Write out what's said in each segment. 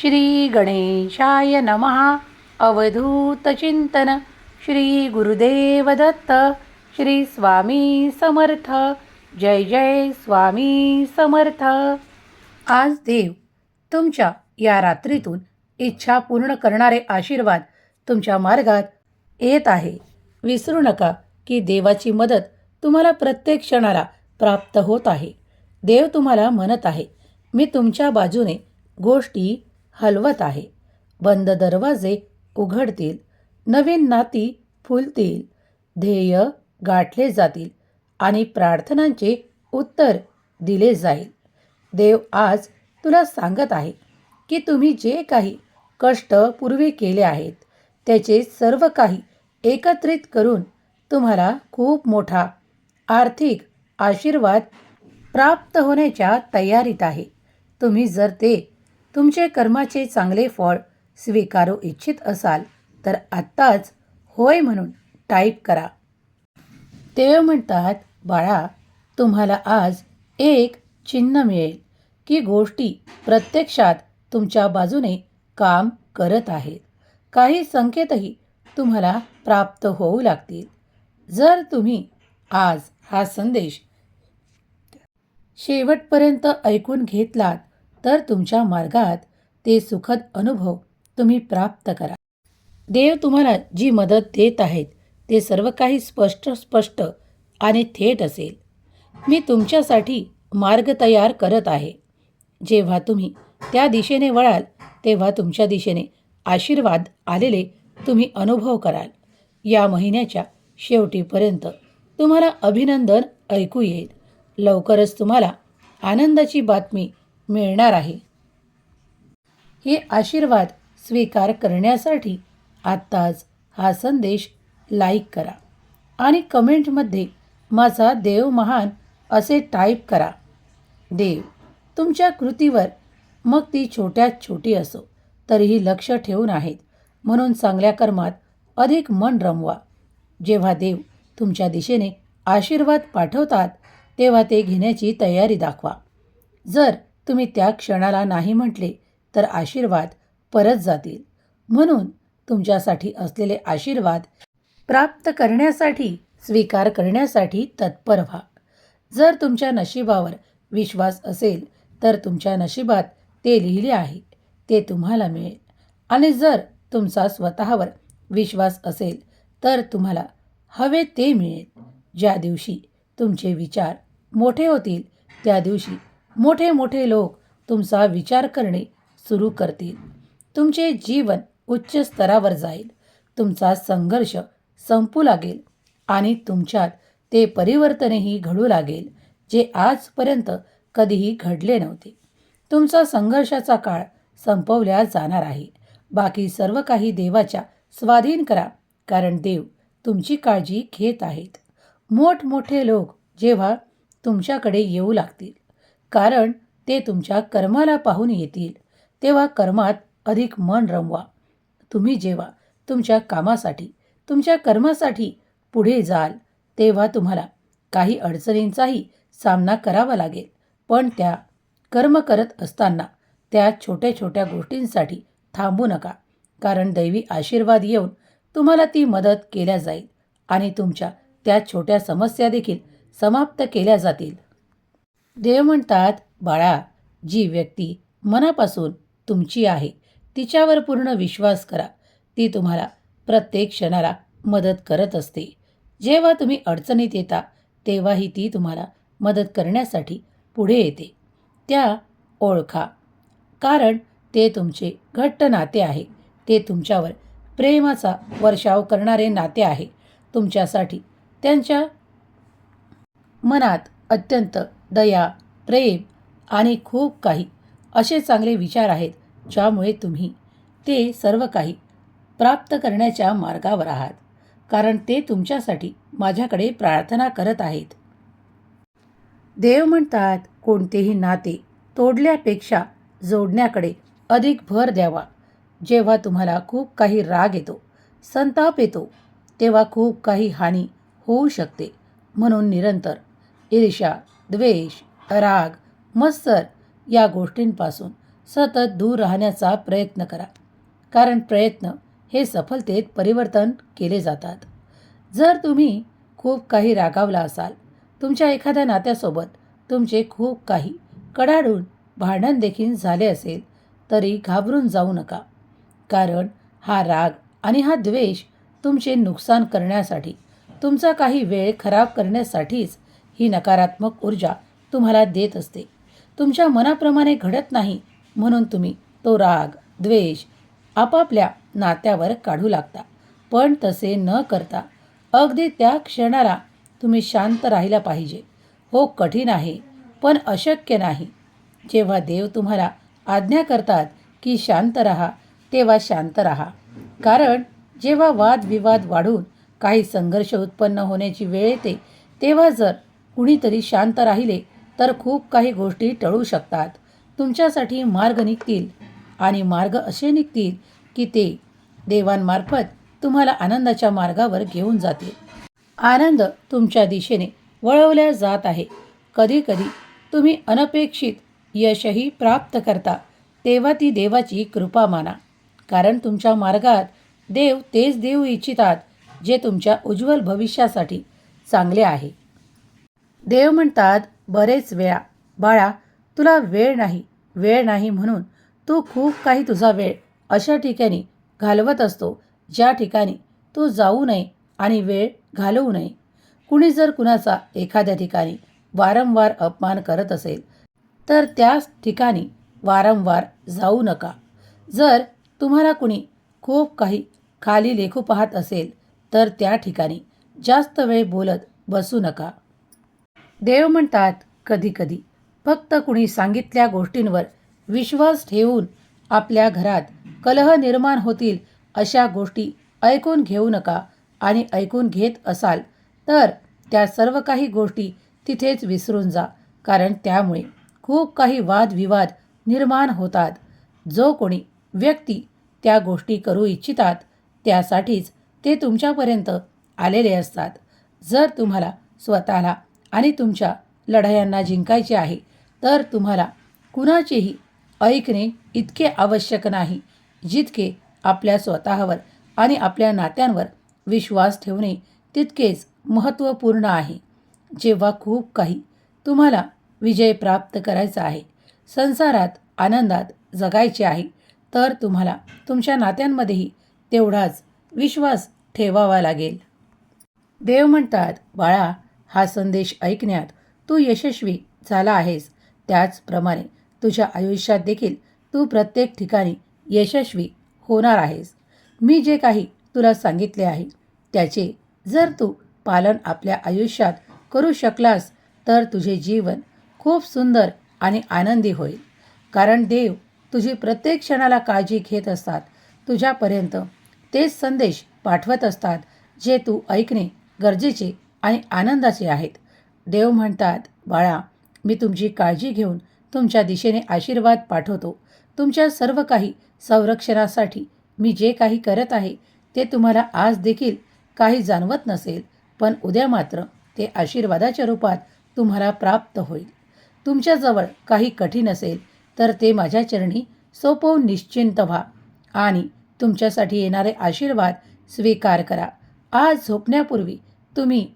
श्री गणेशाय नमः. अवधूतचिंतन श्री गुरुदेव दत्त. श्री स्वामी समर्थ. जय जय स्वामी समर्थ. आज देव तुमच्या या रात्रीतून इच्छा पूर्ण करणारे आशीर्वाद तुमच्या मार्गात येत आहे. विसरू नका की देवाची मदत तुम्हाला प्रत्येक क्षणाला प्राप्त होत आहे. देव तुम्हाला म्हणत आहे मी तुमच्या बाजूने गोष्टी हलवत आहे. बंद दरवाजे उघडतील. नवीन नाती फुलतील. ध्येय गाठले जातील आणि प्रार्थनांचे उत्तर दिले जाईल. देव आज तुला सांगत आहे की तुम्ही जे काही कष्ट पूर्वी केले आहेत त्याचे सर्व काही एकत्रित करून तुम्हाला खूप मोठा आर्थिक आशीर्वाद प्राप्त होण्याच्या तयारीत आहे. तुम्ही जर ते तुमचे कर्माचे चांगले फळ स्वीकारू इच्छित असाल तर आत्ताच होय म्हणून टाईप करा. देव म्हणतात बाळा तुम्हाला आज एक चिन्ह मिळेल की गोष्टी प्रत्यक्षात तुमच्या बाजूने काम करत आहेत. काही संकेतही तुम्हाला प्राप्त होऊ लागतील. जर तुम्ही आज हा संदेश शेवटपर्यंत ऐकून घेतलात तर तुमच्या मार्गात ते सुखद अनुभव तुम्ही प्राप्त करा. देव तुम्हाला जी मदत देत आहेत ते सर्व काही स्पष्ट स्पष्ट आणि थेट असेल. मी तुमच्यासाठी मार्ग तयार करत आहे. जेव्हा तुम्ही त्या दिशेने वळाल तेव्हा तुमच्या दिशेने आशीर्वाद आलेले तुम्ही अनुभव कराल. या महिन्याच्या शेवटीपर्यंत तुम्हाला अभिनंदन ऐकू येईल. लवकरच तुम्हाला आनंदाची बातमी मिळणार आहे. हे आशीर्वाद स्वीकार करण्यासाठी आत्ताच हा संदेश लाईक करा आणि कमेंटमध्ये माझा देव महान असे टाईप करा. देव तुमच्या कृतीवर मग ती छोट्यात छोटी असो तरीही लक्ष ठेवून आहेत. म्हणून चांगल्या कर्मात अधिक मन रमवा. जेव्हा देव तुमच्या दिशेने आशीर्वाद पाठवतात तेव्हा ते घेण्याची तयारी दाखवा. जर तुम्ही त्या क्षणाला नाही म्हटले तर आशीर्वाद परत जातील. म्हणून तुमच्यासाठी असलेले आशीर्वाद प्राप्त करण्यासाठी स्वीकार करण्यासाठी तत्पर व्हा. जर तुमच्या नशिबावर विश्वास असेल तर तुमच्या नशिबात ते लिहिले आहे ते तुम्हाला मिळेल. आणि जर तुमचा स्वतःवर विश्वास असेल तर तुम्हाला हवे ते मिळेल. ज्या दिवशी तुमचे विचार मोठे होतील त्या दिवशी मोठे मोठे लोक तुमचा विचार करणे सुरू करतील. तुमचे जीवन उच्च स्तरावर जाईल. तुमचा संघर्ष संपू लागेल आणि तुमच्यात ते परिवर्तनही घडू लागेल जे आजपर्यंत कधीही घडले नव्हते. तुमचा संघर्षाचा काळ संपवल्या जाणार आहे. बाकी सर्व काही देवाच्या स्वाधीन करा कारण देव तुमची काळजी घेत आहेत. मोठमोठे लोक जेव्हा तुमच्याकडे येऊ लागतील कारण ते तुमच्या कर्माला पाहून येतील. तेव्हा कर्मात अधिक मन रमवा. तुम्ही जेव्हा तुमच्या कामासाठी तुमच्या कर्मासाठी पुढे जाल तेव्हा तुम्हाला काही अडचणींचाही सामना करावा लागेल. पण त्या कर्म करत असताना त्या छोट्या छोट्या गोष्टींसाठी थांबू नका. कारण दैवी आशीर्वाद येऊन तुम्हाला ती मदत केल्या जाईल आणि तुमच्या त्या छोट्या समस्या देखील समाप्त केल्या जातील. देव म्हणतात बाळा जी व्यक्ती मनापासून तुमची आहे तिच्यावर पूर्ण विश्वास करा. ती तुम्हाला प्रत्येक क्षणाला मदत करत असते. जेव्हा तुम्ही अडचणीत येता तेव्हाही ती तुम्हाला मदत करण्यासाठी पुढे येते. त्या ओळखा. कारण ते तुमचे घट्ट नाते आहे. ते तुमच्यावर प्रेमाचा वर्षाव करणारे नाते आहे. तुमच्यासाठी त्यांच्या मनात अत्यंत दया प्रेम आणि खूप काही असे चांगले विचार आहेत ज्यामुळे तुम्ही ते सर्व काही प्राप्त करण्याच्या मार्गावर आहात. कारण ते तुमच्यासाठी माझ्याकडे प्रार्थना करत आहेत. देव म्हणतात कोणतेही नाते तोडल्यापेक्षा जोडण्याकडे अधिक भर द्यावा. जेव्हा तुम्हाला खूप काही राग येतो संताप येतो तेव्हा खूप काही हानी होऊ शकते. म्हणून निरंतर ईर्ष्या द्वेष राग मत्सर या गोष्टींपासून सतत दूर राहण्याचा प्रयत्न करा. कारण प्रयत्न हे सफलतेत परिवर्तन केले जातात. जर तुम्ही खूप काही रागावला असाल तुमच्या एखाद्या नात्यासोबत तुमचे खूप काही कडाडून भांडण देखील झाले असेल तरी घाबरून जाऊ नका. कारण हा राग आणि हा द्वेष तुमचे नुकसान करण्यासाठी तुमचा काही वेळ खराब करण्यासाठीच ही नकारात्मक ऊर्जा तुम्हाला देत असते. तुमच्या मनाप्रमाणे घडत नाही म्हणून तुम्ही तो राग द्वेष आपापल्या नात्यावर काढू लागता. पण तसे न करता अगदी त्या क्षणाला तुम्ही शांत राहिला पाहिजे. हो कठीण आहे पण अशक्य नाही. जेव्हा देव तुम्हाला आज्ञा करतात की शांत राहा तेव्हा शांत राहा. कारण जेव्हा वादविवाद वाढून काही संघर्ष उत्पन्न होण्याची वेळ येते तेव्हा जर कुणीतरी शांत राहिले तर खूप काही गोष्टी टळू शकतात. तुमच्यासाठी मार्ग निघतील. आणि मार्ग असे निघतील की ते देवांमार्फत तुम्हाला आनंदाच्या मार्गावर घेऊन जातील. आनंद तुमच्या दिशेने वळवल्या जात आहे. कधीकधी तुम्ही अनपेक्षित यशही प्राप्त करता तेव्हा ती देवाची कृपा माना. कारण तुमच्या मार्गात देव तेच देऊ इच्छितात जे तुमच्या उज्ज्वल भविष्यासाठी चांगले आहे. देव म्हणतात बरेच वेळा. बाळा तुला वेळ नाही वेळ नाही म्हणून तू खूप काही तुझा वेळ अशा ठिकाणी घालवत असतो ज्या ठिकाणी तू जाऊ नये आणि वेळ घालवू नये. कुणी जर कुणाचा एखाद्या ठिकाणी वारंवार अपमान करत असेल तर त्याच ठिकाणी वारंवार जाऊ नका. जर तुम्हाला कुणी खूप काही खाली लेखू पाहत असेल तर त्या ठिकाणी जास्त वेळ बोलत बसू नका. देव म्हणतात कधीकधी. फक्त कुणी सांगितल्या गोष्टींवर विश्वास ठेवून आपल्या घरात कलह निर्माण होतील अशा गोष्टी ऐकून घेऊ नका आणि ऐकून घेत असाल तर त्या सर्व काही गोष्टी तिथेच विसरून जा कारण त्यामुळे खूप काही वादविवाद निर्माण होतात. जो कोणी व्यक्ती त्या गोष्टी करू इच्छितात त्यासाठीच ते तुमच्यापर्यंत आलेले असतात. जर तुम्हाला स्वतःला आणि तुमच्या लढायांना जिंकायचे आहे तर तुम्हाला कुणाचेही ऐकणे इतके आवश्यक नाही जितके आपल्या स्वतःवर आणि आपल्या नात्यांवर विश्वास ठेवणे तितकेच महत्त्वपूर्ण आहे. जेव्हा खूप काही तुम्हाला विजय प्राप्त करायचा आहे संसारात आनंदात जगायचे आहे तर तुम्हाला तुमच्या नात्यांमध्येही तेवढाच विश्वास ठेवावा लागेल. देव म्हणतात बाळा हा संदेश ऐकण्यात तू यशस्वी झाला आहेस. त्याचप्रमाणे तुझ्या आयुष्यात देखील तू प्रत्येक ठिकाणी यशस्वी होणार आहेस. मी जे काही तुला सांगितले आहे त्याचे जर तू पालन आपल्या आयुष्यात करू शकलास तर तुझे जीवन खूप सुंदर आणि आनंदी होईल. कारण देव तुझी प्रत्येक क्षणाला काळजी घेत असतात. तुझ्यापर्यंत तेच संदेश पाठवत असतात जे तू ऐकणे गरजेचे आणि आनंदाचे आहेत. देव म्हणतात बाळा मी तुमची काळजी घेऊन तुमच्या दिशेने आशीर्वाद पाठवतो. तुमच्या सर्व काही संरक्षणासाठी मी जे काही करत आहे ते तुम्हाला आज देखील काही जाणवत नसेल पण उद्या मात्र ते आशीर्वादाच्या रूपात तुम्हाला प्राप्त होईल. तुमच्याजवळ काही कठीण असेल तर ते माझ्या चरणी सोपवून निश्चिंत व्हा आणि तुमच्यासाठी येणारे आशीर्वाद स्वीकार करा. आज झोपण्यापूर्वी तुम्ही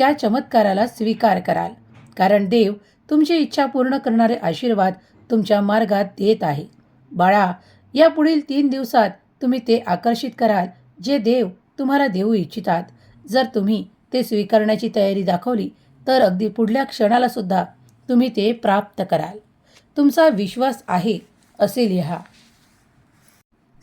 त्या चमत्काराला स्वीकार कराल. कारण देव तुमची इच्छा पूर्ण करणारे आशीर्वाद तुमच्या मार्गात देत आहे. बाळा या पुढील तीन दिवसात तुम्ही ते आकर्षित कराल जे देव तुम्हाला देऊ इच्छितात. जर तुम्ही ते स्वीकारण्याची तयारी दाखवली तर अगदी पुढल्या क्षणाला सुद्धा तुम्ही ते प्राप्त कराल. तुमचा विश्वास आहे असे लिहा.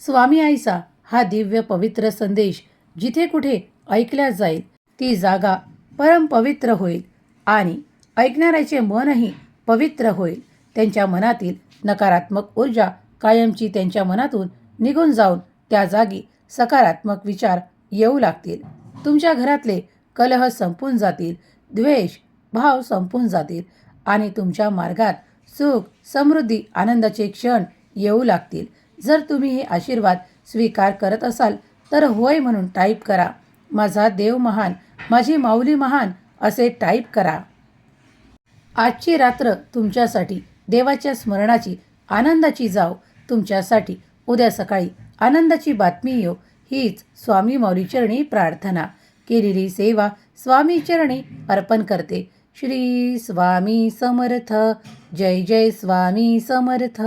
स्वामी आईचा हा दिव्य पवित्र संदेश जिथे कुठे ऐकल्या जाईल ती जागा परम पवित्र होईल आणि ऐकणाऱ्याचे मनही पवित्र होईल. त्यांच्या मनातील नकारात्मक ऊर्जा कायमची त्यांच्या मनातून निघून जाऊन त्या जागी सकारात्मक विचार येऊ लागतील. तुमच्या घरातले कलह संपून जातील द्वेष भाव संपून जातील आणि तुमच्या मार्गात सुख समृद्धी आनंदाचे क्षण येऊ लागतील. जर तुम्ही हे आशीर्वाद स्वीकार करत असाल तर होय म्हणून टाईप करा. माझा देव महान माझी माऊली महान असे टाईप करा. आजची रात्र तुमच्यासाठी देवाच्या स्मरणाची आनंदाची जाव. तुमच्यासाठी उद्या सकाळी आनंदाची बातमी येऊ हीच स्वामी माऊलीचरणी प्रार्थना. केलेली सेवा स्वामी चरणी अर्पण करते. श्री स्वामी समर्थ. जय जय स्वामी समर्थ.